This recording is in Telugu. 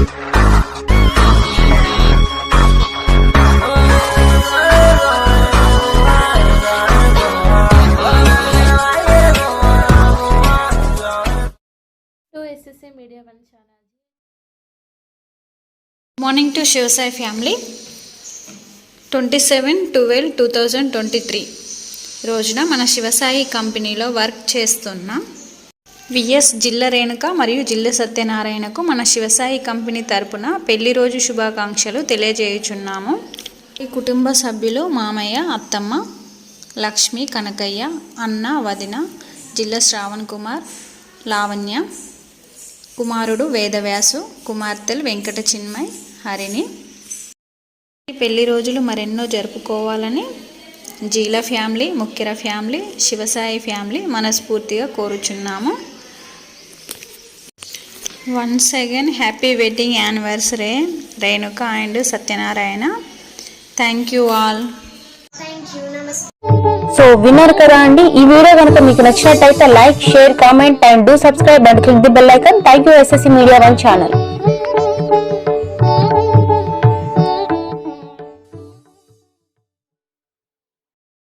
to SSA Media morning to Sivasai family twenty seven twelve two thousand twenty three రోజున మన శివసాయి కంపెనీలో వర్క్ చేస్తున్న. విఎస్ జిల్ల రేణుక మరియు జిల్ల సత్యనారాయణకు మన శివసాయి కంపెనీ తరపున పెళ్ళి రోజు శుభాకాంక్షలు తెలియజేయుచున్నాము. ఈ కుటుంబ సభ్యులు మామయ్య అత్తమ్మ లక్ష్మి కనకయ్య అన్న వదిన జిల్ల శ్రావణ్ కుమార్ లావణ్య కుమారుడు వేదవ్యాసు కుమార్తెలు వెంకట చిన్మయ్ హరిణి. ఈ పెళ్ళి రోజులు మరెన్నో జరుపుకోవాలని జీల ఫ్యామిలీ ముక్కిర ఫ్యామిలీ శివసాయి ఫ్యామిలీ మనస్ఫూర్తిగా కోరుచున్నాము. Once again happy wedding anniversary Renuka and Satyanarayana thank you all so విన్నారు కదా అండి. ఈ వీడియో కనుక మీకు నచ్చినట్టయితే like share comment and do subscribe and click the bell icon thank you SSC media one channel